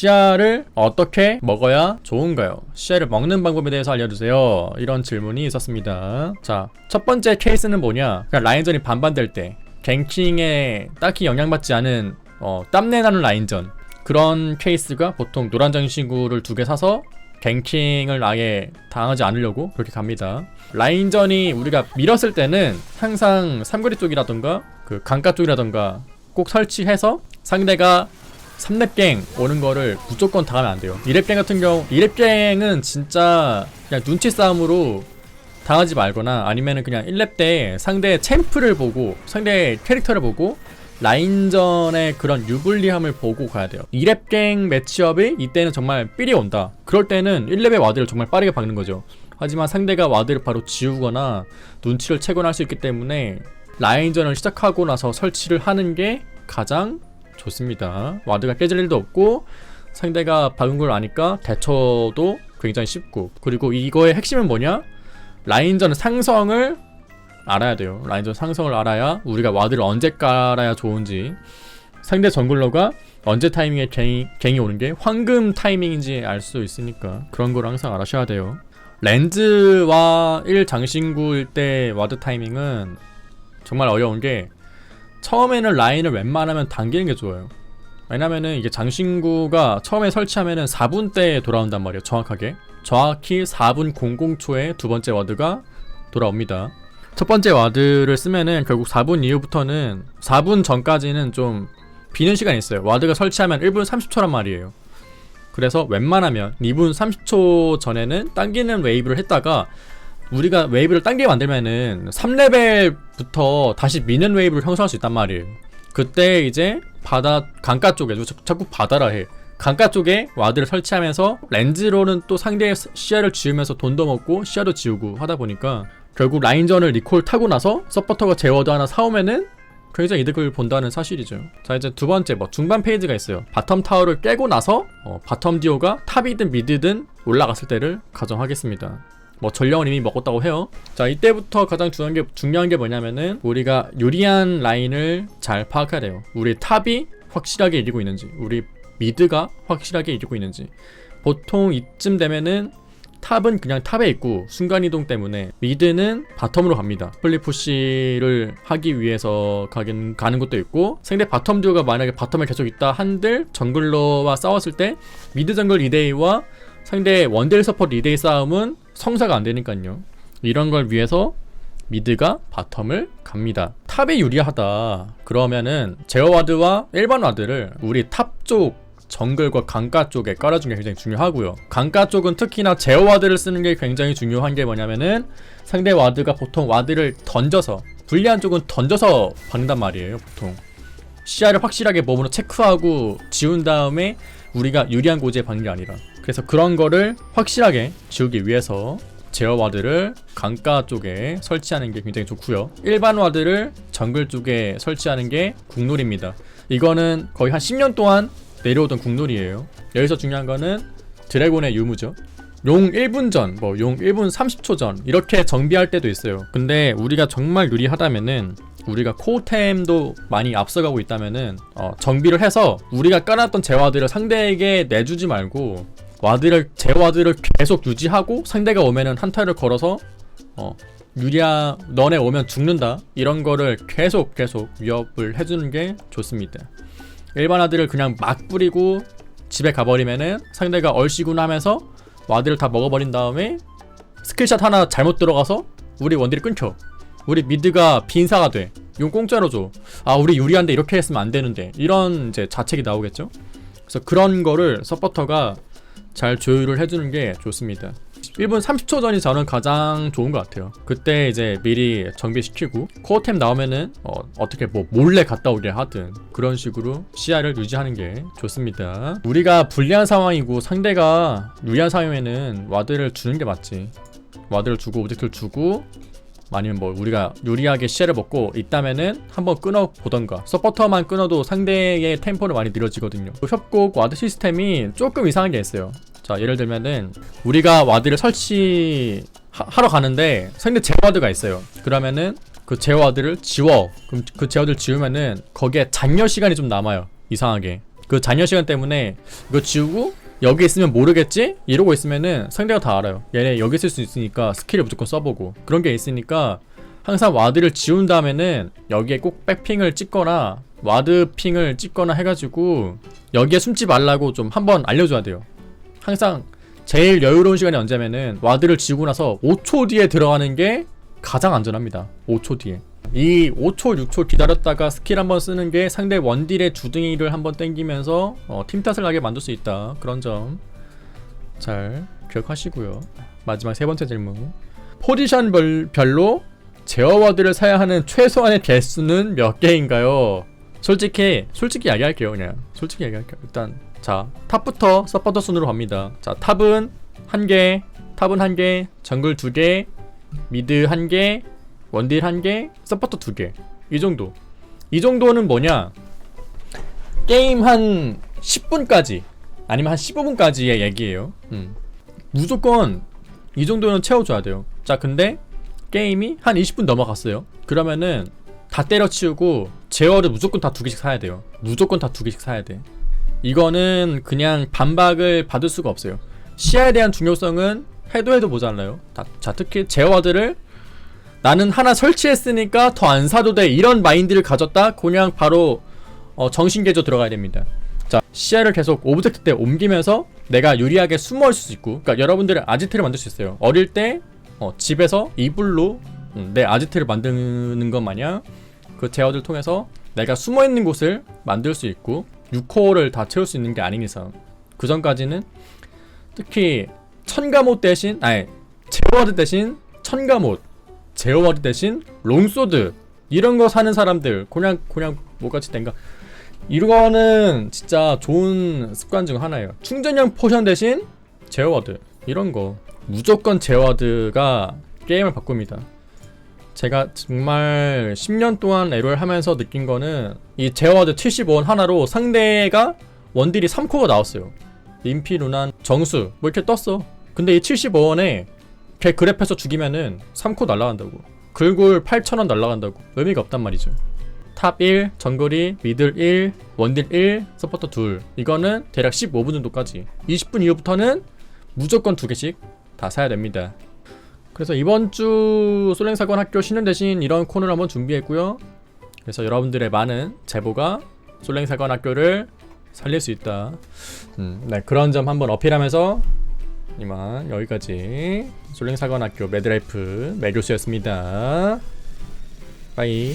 씨알을 어떻게 먹어야 좋은가요? 씨알을 먹는 방법에 대해서 알려주세요. 이런 질문이 있었습니다. 자, 첫 번째 케이스는 뭐냐? 그냥 라인전이 반반 될 때 갱킹에 딱히 영향받지 않은 어, 땀내 나는 라인전 그런 케이스가 보통 노란 장신구를 두 개 사서 갱킹을 아예 당하지 않으려고 그렇게 갑니다. 라인전이 우리가 밀었을 때는 항상 삼거리 쪽이라던가 그 강가 쪽이라던가 꼭 설치해서 상대가 3렙갱 오는 거를 무조건 당하면 안 돼요. 2렙갱 같은 경우 2렙갱은 진짜 그냥 눈치 싸움으로 당하지 말거나 아니면은 그냥 1렙 때 상대 챔프를 보고 상대 캐릭터를 보고 라인전의 그런 유불리함을 보고 가야 돼요. 2렙갱 매치업이 이때는 정말 삘이 온다. 그럴 때는 1렙의 와드를 정말 빠르게 박는 거죠. 하지만 상대가 와드를 바로 지우거나 눈치를 채거나 할 수 있기 때문에 라인전을 시작하고 나서 설치를 하는 게 가장 좋습니다. 와드가 깨질 일도 없고 상대가 박은 걸 아니까 대처도 굉장히 쉽고 그리고 이거의 핵심은 뭐냐? 라인전 상성을 알아야 돼요. 라인전 상성을 알아야 우리가 와드를 언제 깔아야 좋은지 상대 정글러가 언제 타이밍에 갱이, 갱이 오는 게 황금 타이밍인지 알 수 있으니까 그런 걸 항상 알아셔야 돼요. 렌즈와 1 장신구일 때 와드 타이밍은 정말 어려운 게 처음에는 라인을 웬만하면 당기는 게 좋아요. 왜냐면은 이게 장신구가 처음에 설치하면은 4분 때 돌아온단 말이에요. 정확하게. 정확히 4분 00초에 두 번째 와드가 돌아옵니다. 첫 번째 와드를 쓰면은 결국 4분 이후부터는 4분 전까지는 좀 비는 시간이 있어요. 와드가 설치하면 1분 30초란 말이에요. 그래서 웬만하면 2분 30초 전에는 당기는 웨이브를 했다가 우리가 웨이브를 당기게 만들면은 3레벨부터 다시 미는 웨이브를 형성할 수 있단 말이에요. 그때 이제 바다 강가 쪽에 자- 자꾸 바다라 해. 강가 쪽에 와드를 설치하면서 렌즈로는 또 상대의 시야를 지우면서 돈도 먹고 시야도 지우고 하다 보니까 결국 라인전을 리콜 타고 나서 서포터가 제워드 하나 사오면은 굉장히 이득을 본다는 사실이죠. 자 이제 두 번째 뭐 중반 페이지가 있어요. 바텀 타워를 깨고 나서 어, 바텀 디오가 탑이든 미드든 올라갔을 때를 가정하겠습니다. 뭐 전령은 이미 먹었다고 해요. 자 이때부터 가장 중요한 게 중요한 게 뭐냐면은 우리가 유리한 라인을 잘 파악해야 돼요. 우리 탑이 확실하게 이기고 있는지, 우리 미드가 확실하게 이기고 있는지. 보통 이쯤 되면은 탑은 그냥 탑에 있고 순간이동 때문에 미드는 바텀으로 갑니다. 플리푸시를 하기 위해서 가긴, 가는 것도 있고 상대 바텀 듀오가 만약에 바텀에 계속 있다 한들 정글러와 싸웠을 때 미드 정글 2대2와 상대 원딜 서포트 2대2 싸움은 성사가 안 되니까요. 이런 걸 위해서 미드가 바텀을 갑니다. 탑에 유리하다. 그러면은 제어 와드와 일반 와드를 우리 탑 쪽 정글과 강가 쪽에 깔아주는 게 굉장히 중요하고요. 강가 쪽은 특히나 제어 와드를 쓰는 게 굉장히 중요한 게 뭐냐면은 상대 와드가 보통 와드를 던져서 불리한 쪽은 던져서 박는단 말이에요. 보통 시야를 확실하게 몸으로 체크하고 지운 다음에 우리가 유리한 고지에 박는 게 아니라 그래서 그런 거를 확실하게 지우기 위해서 제어 와드를 강가 쪽에 설치하는 게 굉장히 좋고요. 일반 와드를 정글 쪽에 설치하는 게 국룰입니다. 이거는 거의 한 10년 동안 내려오던 국룰이에요. 여기서 중요한 거는 드래곤의 유무죠. 용 1분 전, 뭐 용 1분 30초 전 이렇게 정비할 때도 있어요. 근데 우리가 정말 유리하다면은 우리가 코템도 많이 앞서가고 있다면은 어, 정비를 해서 우리가 깔았던 제와드를 상대에게 내주지 말고 와드를 제와드를 계속 유지하고 상대가 오면은 한타를 걸어서 어, 유리야 너네 오면 죽는다 이런 거를 계속 계속 위협을 해주는 게 좋습니다. 일반 와드를 그냥 막 뿌리고 집에 가버리면은 상대가 얼씨구나 하면서 와드를 다 먹어버린 다음에 스킬샷 하나 잘못 들어가서 우리 원딜이 끊겨. 우리 미드가 빈사가 돼. 이건 공짜로 줘. 아 우리 유리한데 이렇게 했으면 안 되는데 이런 이제 자책이 나오겠죠. 그래서 그런 거를 서포터가 잘 조율을 해주는 게 좋습니다. 1분 30초 전이 저는 가장 좋은 것 같아요. 그때 이제 미리 정비시키고 코어템 나오면은 어, 떻게뭐 몰래 갔다 오게 하든 그런 식으로 시야를 유지하는 게 좋습니다. 우리가 불리한 상황이고 상대가 유리한 상황에는 와드를 주는 게 맞지. 와드를 주고 오젝트를 주고 아니면 뭐 우리가 유리하게 시야를 먹고 있다면은 한번 끊어 보던가. 서포터만 끊어도 상대의 템포는 많이 느려지거든요. 협곡 와드 시스템이 조금 이상한 게 있어요. 자 예를 들면은 우리가 와드를 설치 하, 하러 가는데 상대 제와드가 있어요. 그러면은 그 제와드를 지워. 그럼 그 제와드를 지우면은 거기에 잔여 시간이 좀 남아요. 이상하게. 그 잔여 시간 때문에 이거 지우고 여기 있으면 모르겠지? 이러고 있으면은 상대가 다 알아요. 얘네 여기 있을 수 있으니까 스킬을 무조건 써보고 그런 게 있으니까 항상 와드를 지운 다음에는 여기에 꼭 백핑을 찍거나 와드 핑을 찍거나 해가지고 여기에 숨지 말라고 좀 한번 알려줘야 돼요. 항상 제일 여유로운 시간이 언제면은 와드를 지우고 나서 5초 뒤에 들어가는 게 가장 안전합니다. 5초 뒤에. 이 5초, 6초 기다렸다가 스킬 한번 쓰는 게 상대 원딜의 주둥이를 한번 땡기면서 어, 팀 탓을 나게 만들 수 있다. 그런 점 잘 기억하시고요. 마지막 세 번째 질문. 포지션 별, 별로 제어워드를 사야 하는 최소한의 개수는 몇 개인가요? 솔직히 솔직히 이야기할게요 그냥 솔직히 이야기할게요 일단 자 탑부터 서포터 순으로 갑니다 자 탑은 한개 탑은 한개 정글 두개 미드 한개 원딜 한개 서포터 두개이 정도. 이 정도는 뭐냐? 게임 한 10분까지 아니면 한 15분까지의 얘기예요. 음. 무조건 이 정도는 채워줘야 돼요. 자 근데 게임이 한 20분 넘어갔어요. 그러면은 다 때려치우고 제어를 무조건 다 두 개씩 사야 돼요. 무조건 다 두 개씩 사야 돼. 이거는 그냥 반박을 받을 수가 없어요. 시야에 대한 중요성은 해도 해도 모자라요. 다, 자 특히 제어워드를 나는 하나 설치했으니까 더 안 사도 돼. 이런 마인드를 가졌다? 그냥 바로 어, 정신개조 들어가야 됩니다. 자 시야를 계속 오브젝트 때 옮기면서 내가 유리하게 숨어 있을 수 있고 그러니까 여러분들은 아지트를 만들 수 있어요. 어릴 때 어, 집에서 이불로 음, 내 아지트를 만드는 것 마냥 그 제어들 통해서 내가 숨어 있는 곳을 만들 수 있고 6코어를 다 채울 수 있는 게 아닌 이상. 그 전까지는 특히 천가못 대신 아니 제어워드 대신 천가못 제어워드 대신 롱소드 이런 거 사는 사람들 그냥 그냥 뭐같이 된가 이거는 진짜 좋은 습관 중 하나예요 충전형 포션 대신 제어워드 이런 거 무조건 제어워드가 게임을 바꿉니다 제가 정말 10년 동안 에로를 하면서 느낀 거는 이 제어워드 75원 하나로 상대가 원딜이 3코어가 나왔어요. 인피, 루난, 정수 뭐 이렇게 떴어. 근데 이 75원에 걔 그랩해서 죽이면은 3코 날라간다고. 글굴 8,000원 날라간다고. 의미가 없단 말이죠. 탑 1, 정글이, 미들 1, 원딜 1, 서포터 2. 이거는 대략 15분 정도까지. 20분 이후부터는 무조건 두 개씩 다 사야 됩니다. 그래서 이번 주 솔랭사관 학교 쉬는 대신 이런 코너를 한번 준비했고요. 그래서 여러분들의 많은 제보가 솔랭사관 학교를 살릴 수 있다. 음, 네, 그런 점 한번 어필하면서 이만 여기까지 솔랭사관 학교 매드라이프 매교수였습니다. 빠이.